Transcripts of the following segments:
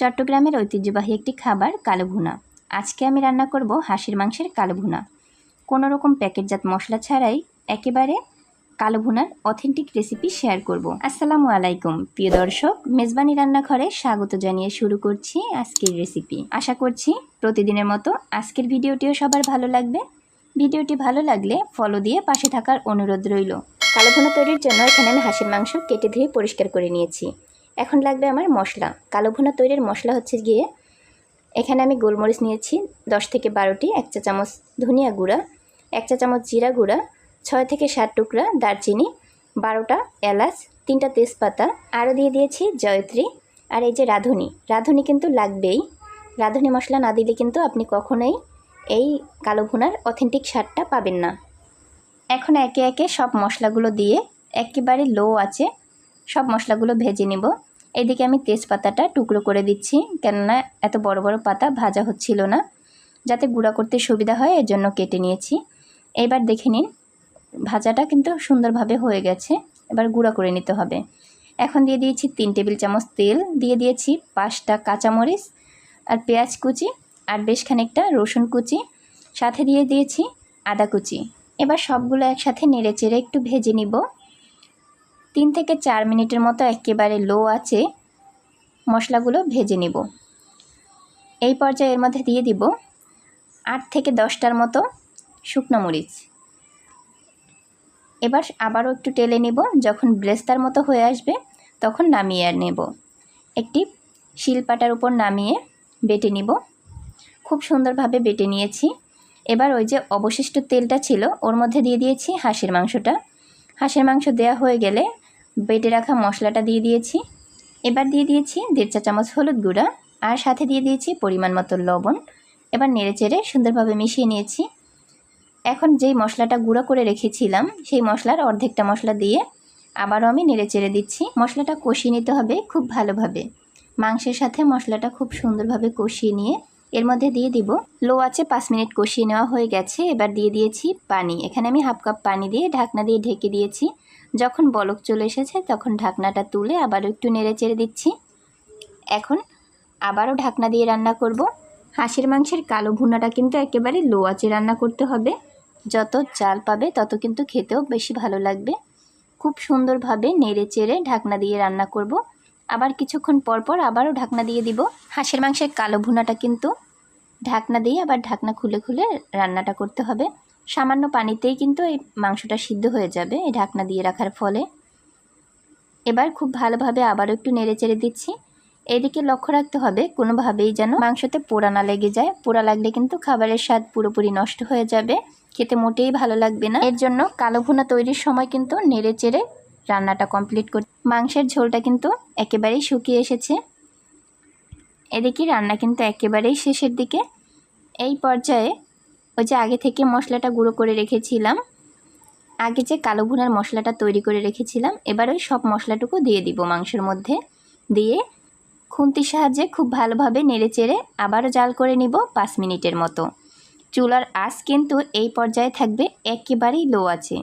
চট্টগ্রামের ঐতিহ্যবাহী একটি খাবার, কালো ভুনা। আজকে আমি রান্না করব হাঁসের মাংসের কালো ভুনা। কোনো রকম প্যাকেটজাত মশলা ছাড়াই একেবারে কালো ভুনার অথেন্টিক রেসিপি শেয়ার করব। আসসালামু আলাইকুম, প্রিয় দর্শক, মেজবানি রান্নাঘরে স্বাগত জানিয়ে শুরু করছি আজকের রেসিপি। আশা করছি প্রতিদিনের মতো আজকের ভিডিওটিও সবার ভালো লাগবে। ভিডিওটি ভালো লাগলে ফলো দিয়ে পাশে থাকার অনুরোধ রইল। কালো ভুনা তৈরির জন্য এখানে আমি হাঁসের মাংস কেটে ধুয়ে পরিষ্কার করে নিয়েছি। এখন লাগবে আমার মশলা। কালো ভুনা তৈরির মশলা হচ্ছে গিয়ে, এখানে আমি গোলমরিচ নিয়েছি, দশ থেকে বারোটি, এক চা চামচ ধনিয়া গুঁড়া, এক চা চামচ জিরা গুঁড়া, ছয় থেকে সাত টুকরা দারচিনি, বারোটা এলাচ, তিনটা তেজপাতা, আরও দিয়ে দিয়েছি জয়ত্রী, আর এই যে রাঁধুনি। রাঁধুনি কিন্তু লাগবেই। রাঁধুনি মশলা না দিলে কিন্তু আপনি কখনোই এই কালো ভুনার অথেন্টিক স্বাদটা পাবেন না। এখন একে একে সব মশলাগুলো দিয়ে একেবারে লো আছে সব মশলাগুলো ভেজে নিব। এদিকে আমি তেজপাতাটা টুকরো করে দিচ্ছি, কেননা এত বড় বড় পাতা ভাজা হচ্ছিল না। যাতে গুঁড়া করতে সুবিধা হয়, এর জন্য কেটে নিয়েছি। এবার দেখে নিন, ভাজাটা কিন্তু সুন্দরভাবে হয়ে গেছে। এবার গুঁড়া করে নিতে হবে। এখন দিয়ে দিয়েছি তিন টেবিল চামচ তেল, দিয়ে দিয়েছি পাঁচটা কাঁচামরিচ আর পেঁয়াজ কুচি আর বেশ খানিকটা রসুন কুচি। সাথে দিয়ে দিয়েছি আদা কুচি। এবার সবগুলো একসাথে নেড়ে চেড়ে একটু ভেজে নিব। তিন থেকে চার মিনিটের মতো একেবারে লো আছে, মশলাগুলো ভেজে নিব। এই পর্যায়ে এর মধ্যে দিয়ে দিব আট থেকে দশটার মতো শুকনো মরিচ। এবার আবারও একটু টেলে নেব, যখন ব্রেস্তার মতো হয়ে আসবে তখন নামিয়ে আর নেব। একটি শিলপাটার উপর নামিয়ে বেটে নিব। খুব সুন্দরভাবে বেটে নিয়েছি। এবার ওই যে অবশিষ্ট তেলটা ছিল, ওর মধ্যে দিয়ে দিয়েছি হাঁসের মাংসটা। হাঁসের মাংস দেওয়া হয়ে গেলে বেটে রাখা মশলাটা দিয়ে দিয়েছি। এবার দিয়ে দিয়েছি দেড় চা চামচ হলুদ গুঁড়া আর সাথে দিয়ে দিয়েছি পরিমাণ মতো লবণ। এবার নেড়ে চেড়ে সুন্দরভাবে মিশিয়ে নিয়েছি। এখন যেই মশলাটা গুঁড়ো করে রেখেছিলাম, সেই মশলার অর্ধেকটা মশলা দিয়ে আবারও আমি নেড়ে চেড়ে দিচ্ছি। মশলাটা কষিয়ে নিতে হবে খুব ভালোভাবে। মাংসের সাথে মশলাটা খুব সুন্দরভাবে কষিয়ে নিয়ে এর মধ্যে দিয়ে দিব। লো আছে পাঁচ মিনিট কষিয়ে নেওয়া হয়ে গেছে। এবার দিয়ে দিয়েছি পানি। এখানে আমি হাফ কাপ পানি দিয়ে ঢাকনা দিয়ে ঢেকে দিয়েছি। যখন বলক চলে এসেছে, তখন ঢাকনাটা তুলে আবারও একটু নেড়ে চেড়ে দিচ্ছি। এখন আবারও ঢাকনা দিয়ে রান্না করব। হাঁসের মাংসের কালো ভুনাটা কিন্তু একেবারে লো আঁচে রান্না করতে হবে। যত চাল পাবে, তত কিন্তু খেতেও বেশি ভালো লাগবে। খুব সুন্দরভাবে নেড়ে চেড়ে ঢাকনা দিয়ে রান্না করব। আবার কিছুক্ষণ পর পর আবারও ঢাকনা দিয়ে দিব। হাঁসের মাংসের কালো ভুনাটা কিন্তু ঢাকনা দিয়ে আবার ঢাকনা খুলে খুলে রান্নাটা করতে হবে। সামান্য পানিতেই কিন্তু এই মাংসটা সিদ্ধ হয়ে যাবে এই ঢাকনা দিয়ে রাখার ফলে। এবার খুব ভালোভাবে আবারও একটু নেড়ে চেড়ে দিচ্ছি। এদিকে লক্ষ্য রাখতে হবে কোনোভাবেই যেন মাংসতে পোড়া না লেগে যায়। পোড়া লাগলে কিন্তু খাবারের স্বাদ পুরোপুরি নষ্ট হয়ে যাবে। খেতে মোটেই ভালো লাগবে না। এর জন্য কালো ভুনা তৈরির সময় কিন্তু নেড়ে চেড়ে রান্নাটা কমপ্লিট কর মাংসের ঝোলটা কিন্তু একেবারেই শুকিয়ে এসেছে। এদিকে রান্না কিন্তু একেবারেই শেষের দিকে। এই পর্যায়ে ওই যে আগে থেকে মশলাটা গুঁড়ো করে রেখেছিলাম, আগে যে কালো ভুনার মশলাটা তৈরি করে রেখেছিলাম, এবার ওই সব মশলাটুকু দিয়ে দিব মাংসের মধ্যে। দিয়ে খুন্তির সাহায্যে খুব ভালোভাবে নেড়ে চেড়ে আবারও জাল করে নিব পাঁচ মিনিটের মতো। চুলার আঁচ কিন্তু এই পর্যায়ে থাকবে, একেবারেই লো আছে।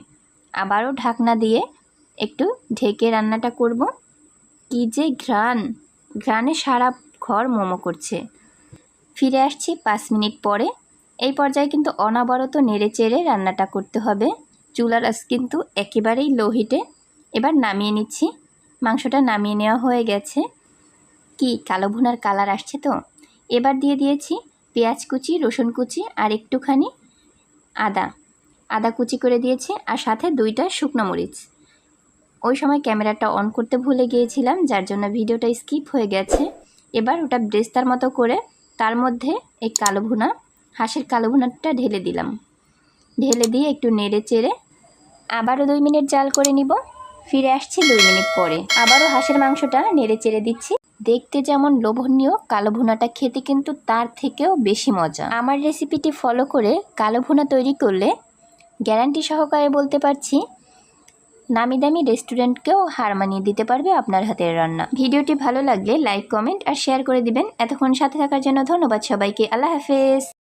আবারও ঢাকনা দিয়ে একটু ঢেকে রান্নাটা করব। কি যে ঘ্রাণ। ঘ্রাণে সারা ঘর মোমো করছে। ফিরে আসছি পাঁচ মিনিট পরে। এই পর্যায়ে কিন্তু অনাবরত নেড়ে চেড়ে রান্নাটা করতে হবে। চুলার আঁচ কিন্তু একেবারেই লো হিটে এবার নামিয়ে নিচ্ছি। মাংসটা নামিয়ে নেওয়া হয়ে গেছে। কি, কালো ভুনার কালার আসছে তো? এবার দিয়ে দিয়েছি পেঁয়াজ কুচি, রসুন কুচি আর একটুখানি আদা। আদা কুচি করে দিয়েছি আর সাথে দুইটা শুকনো মরিচ। ওই সময় ক্যামেরাটা অন করতে ভুলে গিয়েছিলাম, যার জন্য ভিডিওটা স্কিপ হয়ে গেছে। এবার ওটা ব্রেস্তার মতো করে তার মধ্যে এই কালো ভুনা, হাঁসের কালো ভুনাটা ঢেলে দিলাম। ঢেলে দিয়ে একটু নেড়ে চেড়ে আবারও দুই মিনিট জাল করে নিব। ফিরে আসছি দুই মিনিট পরে। আবারও হাঁসের মাংসটা নেড়ে চেড়ে দিচ্ছি। দেখতে যেমন লোভনীয়, কালো ভুনাটা খেতে কিন্তু তার থেকেও বেশি মজা। আমার রেসিপিটি ফলো করে কালো ভুনা তৈরি করলে গ্যারান্টি সহকারে বলতে পারছি নামি দামি রেস্টুরেন্টকেও হার মানিয়ে দিতে পারবে আপনার হাতের রান্না। ভিডিওটি ভালো লাগলে লাইক, কমেন্ট আর শেয়ার করে দিবেন। এতক্ষণ সাথে থাকার জন্য ধন্যবাদ সবাইকে। আল্লাহ হাফেজ।